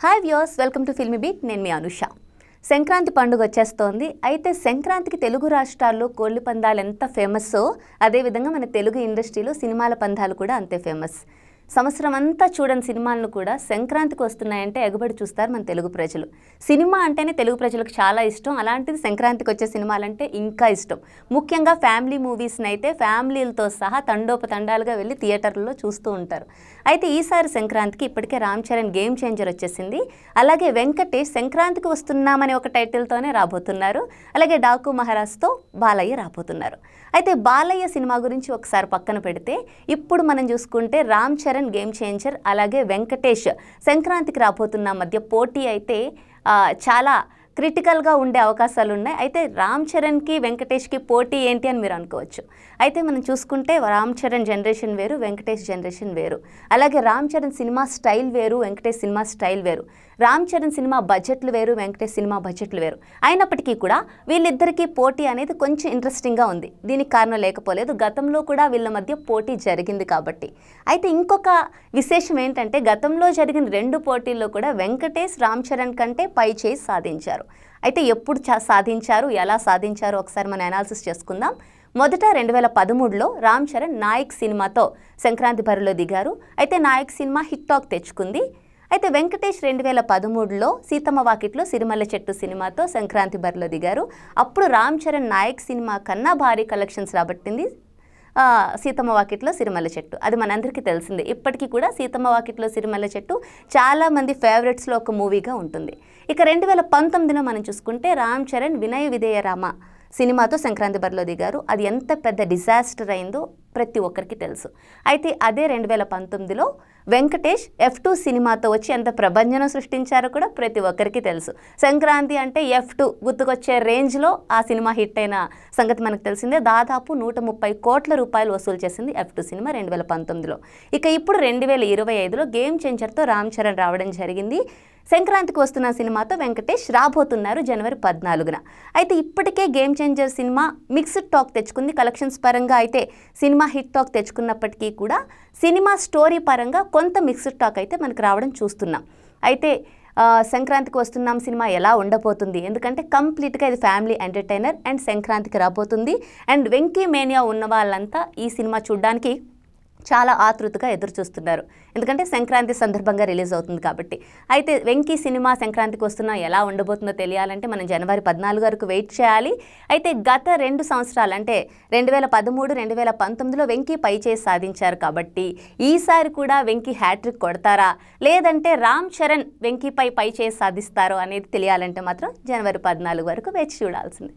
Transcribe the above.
Hi views welcome to Filmy Beat నేను మీ అనుష. సంక్రాంతి పండుగ వచ్చేస్తోంది. అయితే సంక్రాంతికి తెలుగు రాష్ట్రాల్లో కోళ్ళి పందాలు ఎంత ఫేమస్సో అదేవిధంగా మన తెలుగు ఇండస్ట్రీలో సినిమాల పందాలు కూడా అంతే ఫేమస్ సంవత్సరం అంతా చూడని సినిమాలను కూడా సంక్రాంతికి వస్తున్నాయంటే ఎగబడి చూస్తారు మన తెలుగు ప్రజలు. సినిమా అంటేనే తెలుగు ప్రజలకు చాలా ఇష్టం. అలాంటిది సంక్రాంతికి వచ్చే సినిమాలంటే ఇంకా ఇష్టం. ముఖ్యంగా ఫ్యామిలీ మూవీస్ని అయితే ఫ్యామిలీలతో సహా తండోపతండాలుగా వెళ్ళి థియేటర్లలో చూస్తూ ఉంటారు. అయితే ఈసారి సంక్రాంతికి ఇప్పటికే రామ్ చరణ్ గేమ్ చేంజర్ వచ్చేసింది. అలాగే వెంకటేష్ సంక్రాంతికి వస్తున్నామనే ఒక టైటిల్తోనే రాబోతున్నారు. అలాగే డాకు మహారాజ్తో బాలయ్య రాబోతున్నారు. అయితే బాలయ్య సినిమా గురించి ఒకసారి పక్కన పెడితే ఇప్పుడు మనం చూసుకుంటే రామ్ చరణ్ గేమ్ చేంజర్ అలాగే వెంకటేష్ సంక్రాంతికి రాబోతున్న మధ్య పోటీ అయితే చాలా క్రిటికల్గా ఉండే అవకాశాలు ఉన్నాయి అయితే రామ్ చరణ్కి వెంకటేష్కి పోటీ ఏంటి అని మీరు అనుకోవచ్చు. అయితే మనం చూసుకుంటే రామ్ చరణ్ జనరేషన్ వేరు వెంకటేష్ జనరేషన్ వేరు. అలాగే రామ్ చరణ్ సినిమా స్టైల్ వేరు వెంకటేష్ సినిమా స్టైల్ వేరు. రామ్ చరణ్ సినిమా బడ్జెట్లు వేరు వెంకటేష్ సినిమా బడ్జెట్లు వేరు. అయినప్పటికీ కూడా వీళ్ళిద్దరికీ పోటీ అనేది కొంచెం ఇంట్రెస్టింగ్గా ఉంది. దీనికి కారణం లేకపోలేదు. గతంలో కూడా వీళ్ళ మధ్య పోటీ జరిగింది కాబట్టి. అయితే ఇంకొక విశేషం ఏంటంటే గతంలో జరిగిన రెండు పోటీల్లో కూడా వెంకటేష్ రామ్ చరణ్ కంటే పై చేయి సాధించారు. అయితే ఎప్పుడు చా సాధించారు? ఎలా సాధించారు? ఒకసారి మనం అనాలిసిస్ చేసుకుందాం. మొదట రెండు వేల పదమూడులో రామ్ చరణ్ నాయక్ సినిమాతో సంక్రాంతి బరిలో దిగారు. అయితే నాయక్ సినిమా హిట్ టాక్ తెచ్చుకుంది. అయితే వెంకటేష్ రెండు వేల పదమూడులో సీతమ్మ వాకిట్లో సిరిమల్ల చెట్టు సినిమాతో సంక్రాంతి బరిలో దిగారు. అప్పుడు రామ్ చరణ్ నాయక్ సినిమా కన్నా భారీ కలెక్షన్స్ రాబట్టింది సీతమ్మ వాకిట్లో సిరిమల్ల చెట్టు. అది మనందరికీ తెలిసిందే. ఇప్పటికీ కూడా సీతమ్మ వాకిట్లో సిరిమల్ల చెట్టు చాలామంది ఫేవరెట్స్లో ఒక మూవీగా ఉంటుంది. ఇక రెండు వేల పంతొమ్మిదిలో మనం చూసుకుంటే రామ్ చరణ్ వినయ విధేయ రామ సినిమాతో సంక్రాంతి బరిలో దిగారు. అది ఎంత పెద్ద డిజాస్టర్ అయిందో ప్రతి ఒక్కరికి తెలుసు. అయితే అదే రెండు వేల పంతొమ్మిదిలో వెంకటేష్ ఎఫ్ టూ సినిమాతో వచ్చి ఎంత ప్రభంజనం సృష్టించారో కూడా ప్రతి ఒక్కరికి తెలుసు. సంక్రాంతి అంటే ఎఫ్ టూ గుర్తుకొచ్చే రేంజ్లో ఆ సినిమా హిట్ అయిన సంగతి మనకు తెలిసిందే. దాదాపు నూట ముప్పై కోట్ల రూపాయలు వసూలు చేసింది ఎఫ్ టూ సినిమా రెండు వేల పంతొమ్మిదిలో. ఇక ఇప్పుడు రెండు వేల ఇరవై ఐదులో గేమ్ చేంజర్తో రామ్ చరణ్ రావడం జరిగింది. సంక్రాంతికి వస్తున్న సినిమాతో వెంకటేష్ రాబోతున్నారు జనవరి పద్నాలుగున. అయితే ఇప్పటికే గేమ్ చేంజర్ సినిమా మిక్స్డ్ టాక్ తెచ్చుకుంది. కలెక్షన్స్ పరంగా అయితే సినిమా హిట్ టాక్ తెచ్చుకున్నప్పటికీ కూడా సినిమా స్టోరీ పరంగా కొంత మిక్స్డ్ టాక్ అయితే మనకు రావడం చూస్తున్నాం. అయితే సంక్రాంతికి వస్తున్నాం సినిమా ఎలా ఉండబోతుంది? ఎందుకంటే కంప్లీట్గా ఇది ఫ్యామిలీ ఎంటర్టైనర్ అండ్ సంక్రాంతికి రాబోతుంది. అండ్ వెంకీ మేనియా ఉన్న వాళ్ళంతా ఈ సినిమా చూడడానికి చాలా ఆతృతగా ఎదురు చూస్తున్నారు ఎందుకంటే సంక్రాంతి సందర్భంగా రిలీజ్ అవుతుంది కాబట్టి. అయితే వెంకీ సినిమా సంక్రాంతికి వస్తున్నా ఎలా ఉండబోతుందో తెలియాలంటే మనం జనవరి పద్నాలుగు వరకు వెయిట్ చేయాలి. అయితే గత రెండు సంవత్సరాలు అంటే రెండు వేల పదమూడు రెండు వేల పంతొమ్మిదిలో వెంకీ పై చేసి సాధించారు కాబట్టి ఈసారి కూడా వెంకీ హ్యాట్రిక్ కొడతారా? లేదంటే రామ్ చరణ్ వెంకీపై పై చేసి సాధిస్తారో అనేది తెలియాలంటే మాత్రం జనవరి పద్నాలుగు వరకు వేచి చూడాల్సిందే.